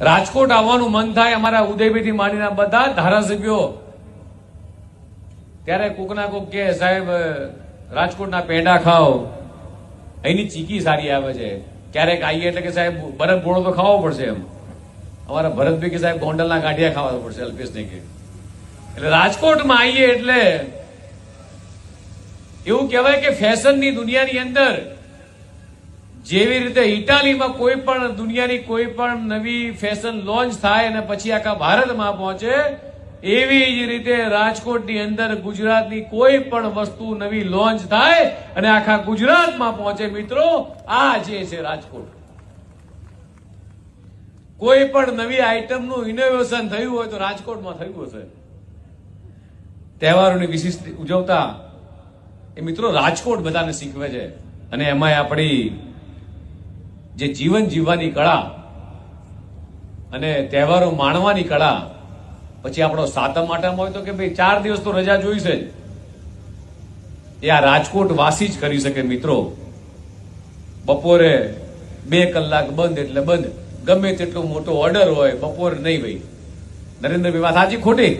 રાજકોટ આવવાનું મન થાય અમારા ઉદયભાઈથી માંડીના બધા ધારાસભ્યો. ત્યારે કોકના કોક કે, સાહેબ રાજકોટના પેંડા ખાઓ. અહીંની ચીકી સારી આવે છે. ક્યારેક આવીએ એટલે કે, સાહેબ, બરફ ગોળો તો ખાવો પડશે એમ. અમારા ભરતભાઈ કે, સાહેબ, ગોંડલના ગાંઠિયા ખાવા પડશે, અલ્પેશને કે. એટલે રાજકોટમાં આવીએ એટલે એવું કહેવાય કે ફેશનની દુનિયાની અંદર જેવી રીતે ઇટાલીમાં કોઈ પણ દુનિયાની કોઈ પણ નવી ફેશન લોન્ચ થાય અને પછી આખા ભારતમાં પહોંચે, એવી જ રીતે રાજકોટની અંદર ગુજરાતની કોઈ પણ વસ્તુ નવી લોન્ચ થાય અને આખા ગુજરાતમાં પહોંચે. મિત્રો, આ જે છે રાજકોટ. કોઈ પણ નવી આઈટમનું ઇનોવેશન થયું હોય તો રાજકોટમાં થયું હશે. તહેવારોની વિશિષ્ટ ઉજવતા એ મિત્રો રાજકોટ બધાને શીખવે છે. અને એમાંય આપણી જે જીવન જીવવાની કળા અને તહેવારો માણવાની કળા, પછી આપણો સાતમ આઠમ હોય તો કે ભાઈ ચાર દિવસ તો રજા જોઈશે જ. એ આ રાજકોટ વાસી જ કરી શકે મિત્રો. બપોરે બે કલાક બંધ એટલે બંધ. ગમે તેટલો મોટો ઓર્ડર હોય, બપોરે નહીં ભાઈ. નરેન્દ્રભાઈ વાત સાચી ખોટી?